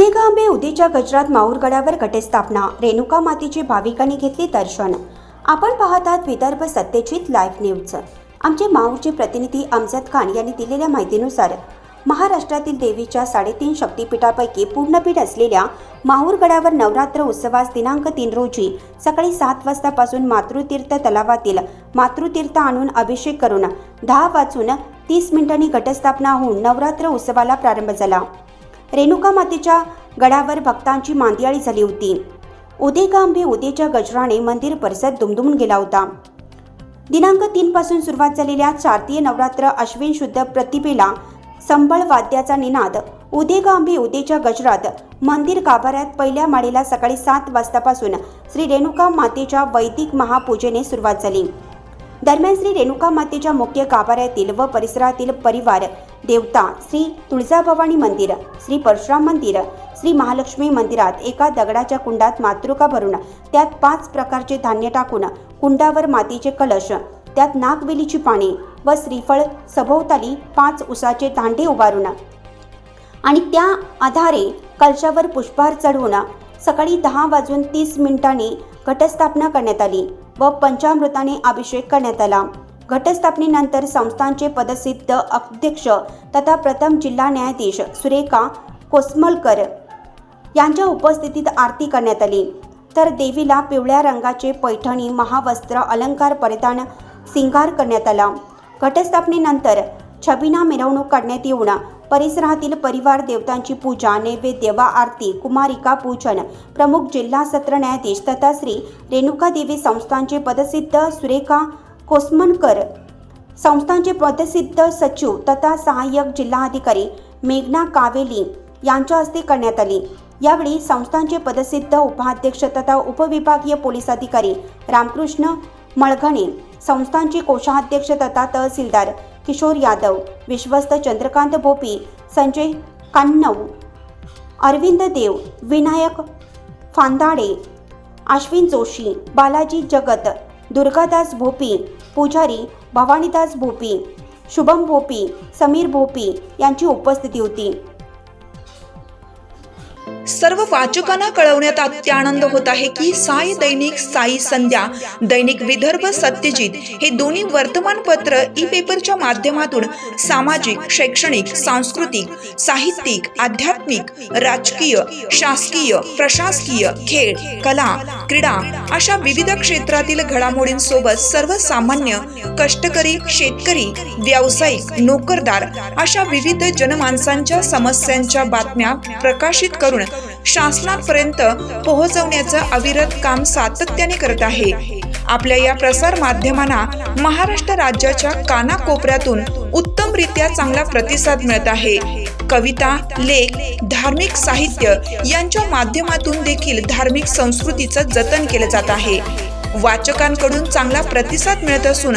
उदेगांबे उदेच्या गजरात माहूरगडावर घटस्थापना. रेणुका मातेची भाविकांनी घेतले दर्शन. आपण पाहत आहात विदर्भ सत्यजित लाईव्ह न्यूज. आमचे माहूरचे प्रतिनिधी अमजद खान यांनी दिलेल्या माहितीनुसार महाराष्ट्रातील देवीच्या साडेतीन शक्तिपीठापैकी पूर्णपीठ असलेल्या माहूरगडावर नवरात्र उत्सवास दिनांक तीन रोजी सकाळी सात वाजतापासून मातृतीर्थ तलावातील मातृतीर्थ आणून अभिषेक करून दहा वाजून तीस मिनिटांनी घटस्थापना होऊन नवरात्र उत्सवाला प्रारंभ झाला. रेणुका मातेच्या गडावर भक्तांची मांदियाळी झाली होती. उदेगांबे उदेच्या गजराने मंदिर परिसर दुमदुमून गेला होता. दिनांक तीन पासून सुरुवात झालेल्या चारतीय नवरात्र अश्विन शुद्ध प्रतिभेला संबळ वाद्याचा निनाद उदेगांबे उदेच्या गजरात मंदिर गाभाऱ्यात पहिल्या माळेला सकाळी सात वाजतापासून श्री रेणुका मातेच्या वैदिक महापूजेने सुरुवात झाली. दरम्यान श्री रेणुका मातेच्या मुख्य गाभाऱ्यातील व परिसरातील परिवार देवता श्री तुळजाभवानी मंदिर श्री परशुराम मंदिर श्री महालक्ष्मी मंदिरात एका दगडाच्या कुंडात मातृका भरून त्यात पाच प्रकारचे धान्य टाकून कुंडावर मातीचे कलश त्यात नागवेलीची पाने व श्रीफळ सभोवताली पाच उसाचे दांडे उभारून आणि त्या आधारे कलशावर पुष्पहार चढवून सकाळी दहा वाजून तीस मिनिटांनी घटस्थापना करण्यात आली व पंचामृताने अभिषेक करण्यात आला. घटस्थापनेनंतर संस्थांचे पदसिद्ध अध्यक्ष तथा प्रथम जिल्हा न्यायाधीश सुरेखा कोसमलकर यांच्या उपस्थितीत आरती करण्यात आली. तर देवीला पिवळ्या रंगाचे पैठणी महावस्त्र अलंकार परिधान सिंगार करण्यात आला. घटस्थापनेनंतर छबिना मिरवणूक काढण्यात येऊन परिसरातील परिवार देवतांची पूजा नैवेद्य व आरती कुमारिका पूजन प्रमुख जिल्हा सत्र न्यायाधीश तथा श्री रेणुका देवी संस्थांचे पदसिद्ध सुरेखा कोस्मनकर. संस्थांचे पदसिद्ध सचिव तथा सहाय्यक जिल्हाधिकारी मेघना कावेली यांच्या हस्ते करण्यात आली. यावेळी संस्थांचे पदसिद्ध उपाध्यक्ष तथा उपविभागीय पोलीस अधिकारी रामकृष्ण मळघणे संस्थांचे कोषाध्यक्ष तथा तहसीलदार किशोर यादव विश्वस्त चंद्रकांत भोपी संजय कान्नव अरविंद देव विनायक फांदाडे अश्विन जोशी बालाजी जगत दुर्गादास भोपी पुजारी भवानीदास भोपी शुभम भोपी समीर भोपी यांची उपस्थिती होती. सर्व वाचकांना कळवण्यात अत्यानंद होत आहे की साई दैनिक साई संध्या दैनिक विदर्भ सत्यजित हे दोन्ही वर्तमानपत्र ई पेपरच्या माध्यमातून सामाजिक शैक्षणिक सांस्कृतिक साहित्यिक आध्यात्मिक राजकीय शासकीय प्रशासकीय खेळ कला क्रीडा अशा विविध क्षेत्रातील घडामोडींसोबत सर्वसामान्य कष्टकरी शेतकरी व्यावसायिक नोकरदार अशा विविध जनमानसांच्या समस्यांच्या बातम्या प्रकाशित करून शासनापर्यंत पोहोचवण्याचं अविरत काम सातत्याने करत आहे. आपल्या या प्रसार माध्यमांना महाराष्ट्र राज्याच्या कानाकोपऱ्यातून उत्तमरित्या चांगला प्रतिसाद मिळत आहे. कविता लेख धार्मिक साहित्य यांच्या माध्यमातून देखील धार्मिक संस्कृतीचं जतन केलं जात आहे. वाचकांकडून चांगला प्रतिसाद मिळत असून